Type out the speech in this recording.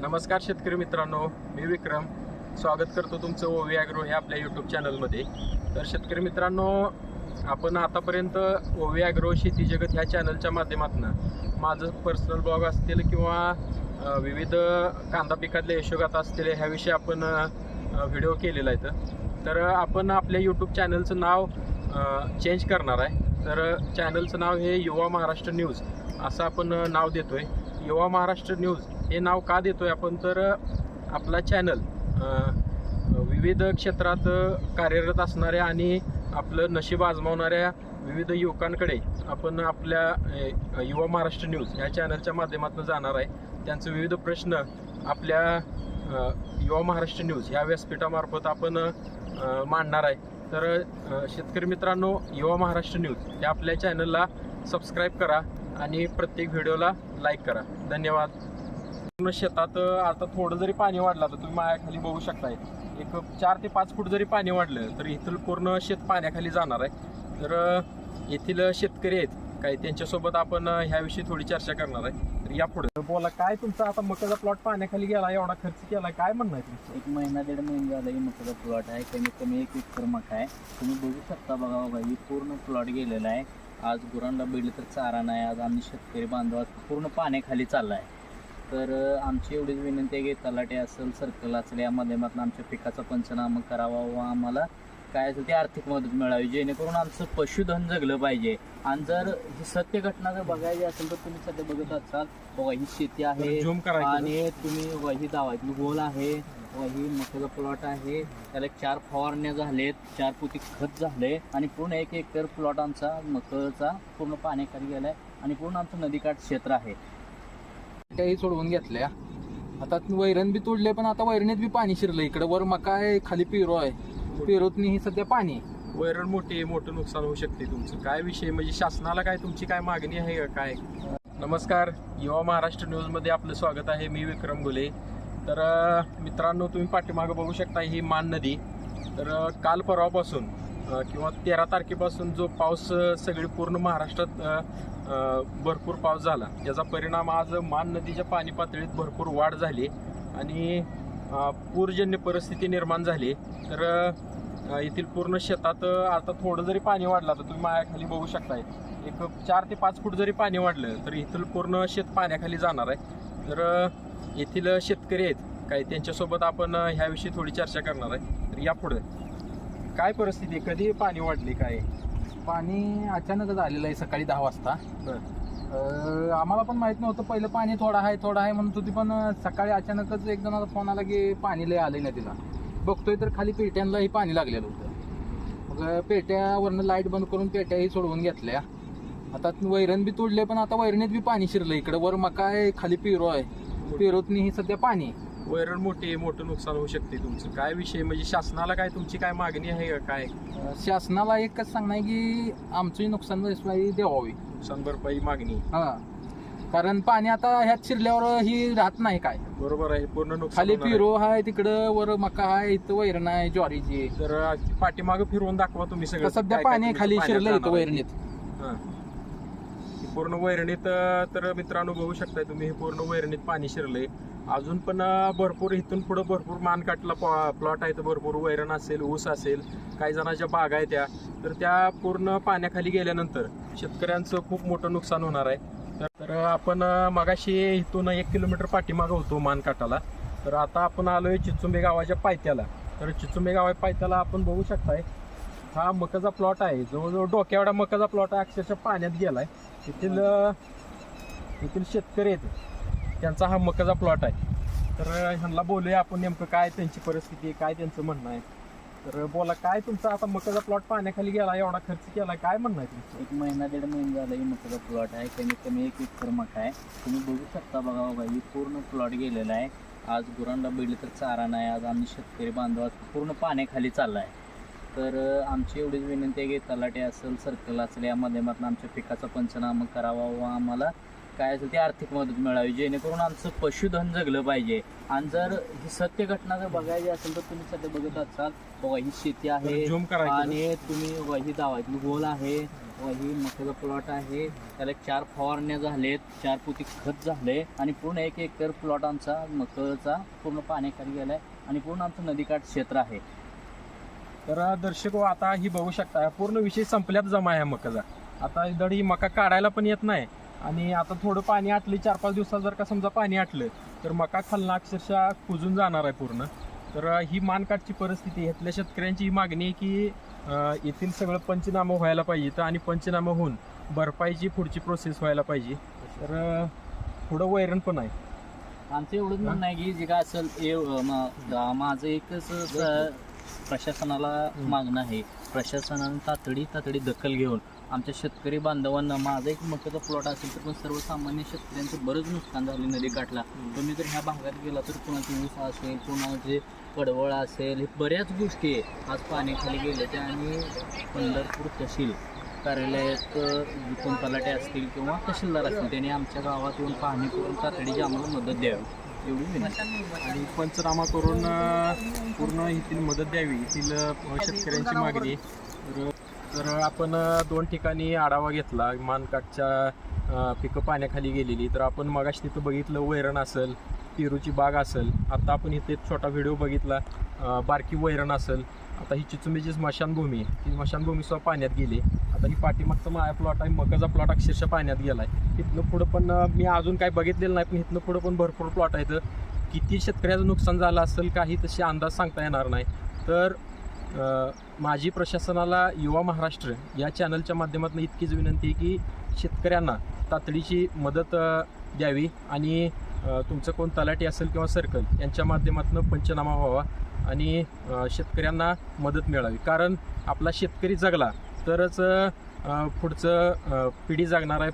नमस्कार शेतकरी मित्रांनो मी विक्रम. स्वागत करतो तुमचं ओवी ॲग्रो हे आपल्या यूट्यूब चॅनलमध्ये तर शेतकरी मित्रांनो आपण आतापर्यंत ओवी ॲग्रो शेती जगत ह्या चॅनलच्या माध्यमातून माझं पर्सनल ब्लॉग असतील किंवा विविध कांदा पिकातल्या यशोगात असतील ह्याविषयी आपण व्हिडिओ केलेला आहे. तर आपण आपल्या यूट्यूब चॅनलचं नाव चेंज करणार आहे. तर चॅनलचं नाव हे युवा महाराष्ट्र न्यूज असं आपण नाव देतो आहे युवा महाराष्ट्र न्यूज हे नाव का देतोय आपण? तर आपला चॅनल विविध क्षेत्रात कार्यरत असणाऱ्या आणि आपलं नशीब आजमावणाऱ्या विविध युवकांकडे आपण आपल्या युवा महाराष्ट्र न्यूज या चॅनलच्या माध्यमातून जाणार आहे. त्यांचे विविध प्रश्न आपल्या युवा महाराष्ट्र न्यूज ह्या व्यासपीठामार्फत आपण मांडणार आहे. तर शेतकरी मित्रांनो युवा महाराष्ट्र न्यूज या आपल्या चॅनलला सबस्क्राईब करा आणि प्रत्येक व्हिडिओला लाईक करा. धन्यवाद. पूर्ण शेतात आता थोडं जरी पाणी वाढलं तर तुम्ही मायाखाली बघू शकताय एक चार ते पाच फूट जरी पाणी वाढलं तर इथलं पूर्ण शेत पाण्याखाली जाणार आहे. तर येथील शेतकरी आहेत काही त्यांच्यासोबत आपण ह्याविषयी थोडी चर्चा करणार आहे. तर या पुढे. बोला काय तुमचा आता मकाचा प्लॉट पाण्याखाली गेला एवढा खर्च केला काय म्हणणं आहे एक महिना दीड महिना झाला ही मकाचा प्लॉट आहे. कमीत कमी एक एकर मका आहे. तुम्ही बघू शकता बघा बघा ही पूर्ण प्लॉट गेलेला आहे. आज गुरांना बिडलं तर चारा नाही आज आम्ही शेतकरी बांधव पूर्ण पाण्याखाली चालला आहे तर आमची एवढीच विनंती आहे की तलाटे असेल सर्कल असेल या माध्यमातून आमच्या पिकाचा पंचनामा करावा व आम्हाला काय असेल ती आर्थिक मदत मिळावी जेणेकरून आमचं पशुधन जगलं पाहिजे. आणि जर ही सत्य घटना जर बघायची असेल तर तुम्ही सध्या बघत असाल बघा ही शेती आहे आणि तुम्ही वही दावा ही गोल आहे वही मकाचा प्लॉट आहे त्याला चार फवारण्या झालेत चार पोती खत झाले आणि पूर्ण एक एकर प्लॉट आमचा मकाचा पूर्ण पाण्याखाली गेलाय आणि पूर्ण आमचं नदीकाठ क्षेत्र आहे. त्याही सोडवून घेतल्या. आता वैरण बी तोडले पण आता वैरणीत बी पाणी शिरलं इकडे. वर मका आहे खाली पेरू आहे. पेरोतनी ही सध्या पाणी वैरण मोठी मोठं नुकसान होऊ शकते तुमचं. काय विषय? म्हणजे शासनाला काय तुमची काय मागणी आहे का? काय? नमस्कार. युवा महाराष्ट्र न्यूजमध्ये आपलं स्वागत आहे. मी विक्रम गुले तर अं, मित्रांनो तुम्ही पाठीमागं बघू शकता ही मान नदी. तर अं, काल परवापासून किंवा तेरा तारखेपासून जो पाऊस सगळी पूर्ण महाराष्ट्रात भरपूर पाऊस झाला. याचा परिणाम आज मान नदीच्या पाणी पातळीत भरपूर वाढ झाली आणि पूरजन्य परिस्थिती निर्माण झाली. तर येथील पूर्ण शेतात आता थोडं जरी पाणी वाढलं तर तुम्ही मायाखाली बघू शकताय एक चार ते पाच फूट जरी पाणी वाढलं तर येथील पूर्ण शेत पाण्याखाली जाणार आहे. तर येथील शेतकरी आहेत काही त्यांच्यासोबत आपण ह्याविषयी थोडी चर्चा करणार आहे. तर यापुढे काय परिस्थिती? आहे? कधी पाणी वाढली काय? पाणी अचानकच आलेलं आहे सकाळी दहा वाजता. बरं. अं, आम्हाला पण माहीत नव्हतं पहिलं पाणी थोडं आहे थोडं आहे म्हणत होती पण अं, सकाळी अचानकच एक जणाचा फोन आला की पाणी लय आलंय नदीला. बघतोय तर खाली पेट्यांनाही पाणी लागलेलं होतं. मग अं, पेट्यावरनं लाइट बंद करून पेट्याही सोडवून घेतल्या. आता वैरण बी तोडले पण आता वैरणीत बी पाणी शिरलं इकडे. वर मका आहे खाली पेरो आहे. पेरोतनी ही सध्या पाणी वैरण मोठी मोठं नुकसान होऊ शकते तुमचं. काय विषय? म्हणजे शासनाला काय तुमची काय मागणी आहे का? काय? शासनाला एकच सांगणार की आमची नुकसान भरपाई द्यावावी नुकसान भरपाई मागणी. हा. कारण पाणी आता ह्यात शिरल्यावर ही राहत नाही काय. बरोबर आहे. पूर्ण नुकसान खाली होणार आहे. पिरो आहे तिकडं वर मका आहे इथं वैरण आहे ज्वारीची. तर पाठीमागं फिरवून दाखवा तुम्ही सगळं. सध्या काय- काय पाणी खाली पाण्यात शिरलं इथं जाणार आहे. वैरणीत. हां. पूर्ण वैरणीत तर मित्रांनो बघू शकताय तुम्ही हे पूर्ण वैरणीत पाणी शिरलंय. अजून पण भरपूर इथून पुढे भरपूर मानकाटला प्लॉट आहे तर भरपूर वैरण असेल ऊस असेल काही जणांच्या बाग आहे त्या. तर त्या पूर्ण पाण्याखाली गेल्यानंतर शेतकऱ्यांचं खूप मोठं नुकसान होणार आहे. तर- आपण मगाशी इथून एक किलोमीटर पाठीमागं होतो मानकाटाला. तर आता आपण आलोय चिचुंबे गावाच्या पायथ्याला. तर चिचुंबे गावाच्या पायथ्याला आपण बघू शकताय हा मकाचा प्लॉट आहे. जवळजवळ डोक्यावडा मकाचा प्लॉट आहे अक्षरशः पाण्यात गेलाय. येथील येथील शेतकरी आहेत. त्यांचा हा मकाचा प्लॉट आहे. तर ह्यांना बोलूया आपण नेमकं काय त्यांची परिस्थिती आहे काय त्यांचं म्हणणं आहे. तर बोला काय तुमचा आता मकाचा प्लॉट पाण्याखाली गेला एवढा खर्च केला काय म्हणणं आहे तुमचं? एक महिना दीड महिना झाला ही मकाचा प्लॉट आहे. कमीत कमी एक एकर मका आहे. तुम्ही बघू शकता बघा बघा ही पूर्ण प्लॉट गेलेला आहे. आज गुरांना बिडलं तर चारा नाही आज आम्ही शेतकरी बांधव पूर्ण पाण्याखाली चालला आहे तर आमची एवढीच विनंती आहे की तलाटे असेल सर्कल असेल या माध्यमातून आमच्या पिकाचा पंचनामा करावा व आम्हाला काय असेल ते आर्थिक मदत मिळावी जेणेकरून आमचं पशुधन जगलं पाहिजे. आणि जर ही सत्य घटना जर बघायची असेल तर तुम्ही सध्या बघत असाल बघा ही शेती आहे आणि तुम्ही बघा, ही दावातली गोल आहे बघा, ही मक्याचा प्लॉट आहे त्याला चार फवारण्या झालेत चार पोती खत झाले आणि पूर्ण एक एकर प्लॉट आमचा मकाचा पूर्ण पाण्याखाली गेलाय आणि पूर्ण आमचं नदीकाठ क्षेत्र आहे. तर दर्शक हो, आता ही बघू शकता पूर्ण विषय संपल्यात जमा आहे मकाचा. आता दड ही मका काढायला पण येत नाही. आणि आता थोडं पाणी आटलं चार पाच दिवसात जर का समजा पाणी आटलं तर मका खालनं अक्षरशः कुजून जाणार आहे पूर्ण. तर ही मानकाटची परिस्थिती ह्यातल्या शेतकऱ्यांची ही मागणी आहे की येथील सगळं पंचनामं व्हायला पाहिजे तर आणि पंचनामं होऊन भरपाईची पुढची प्रोसेस व्हायला पाहिजे. तर थोडं पुढं वैरण पण आहे. आमचं एवढंच म्हणणं आहे की जे काय असेल माझं एकच प्रशासनाला मागणं आहे. प्रशासनानं तातडी तातडी दखल घेऊन आमच्या शेतकरी बांधवांना माझा एक मक्याचा प्लॉट असेल तर पण सर्वसामान्य शेतकऱ्यांचं बरंच नुकसान झाले नदी काठला. तुम्ही जर ह्या भागात गेला तर कुणाची ऊस असेल कुणाचे कडवळ असेल हे बऱ्याच गोष्टी आहे. आज पाण्याखाली गेले त्या आणि पंढरपूर तहसील कार्यालयात कोण तलाटे असतील किंवा तहसीलदार असतील त्यांनी आमच्या गावात येऊन पाहणी करून तातडीची आम्हाला मदत द्यावी. एवढी विनंती आणि पंचनामा करून पूर्ण येथील मदत द्यावी येथील शेतकऱ्यांची मागणी. तर तर आपण दोन ठिकाणी आढावा घेतला. मानकाटच्या पिकं पाण्याखाली गेलेली. तर आपण मगाशी तिथं बघितलं वैरण असेल पेरूची बाग असेल आता आपण इथे एक छोटा व्हिडिओ बघितला बारकी वैरण असेल. आता ही चिचुंबीची स्मशानभूमी आहे. ती स्मशानभूमी सुद्धा पाण्यात गेली आता ही पाठीमागचा माया प्लॉट आहे मकाचा प्लॉट अक्षरशः पाण्यात गेला आहे इथनं पुढं पण मी अजून काय बघितलेलं नाही पण इथनं पुढं पण भरपूर प्लॉट आहेत. किती शेतकऱ्याचं नुकसान झालं असेल काही तसे अंदाज सांगता येणार नाही. तर माझी प्रशासनाला युवा महाराष्ट्र या चॅनलच्या माध्यमातून इतकीच विनंती आहे की शेतकऱ्यांना तातडीची मदत द्यावी आणि तुमचं कोण तलाठी असेल किंवा सर्कल यांच्या माध्यमातून पंचनामा व्हावा आणि शेतकऱ्यांना मदत मिळावी. कारण आपला शेतकरी जगला तरच पुढचं पिढी जगणार आहे.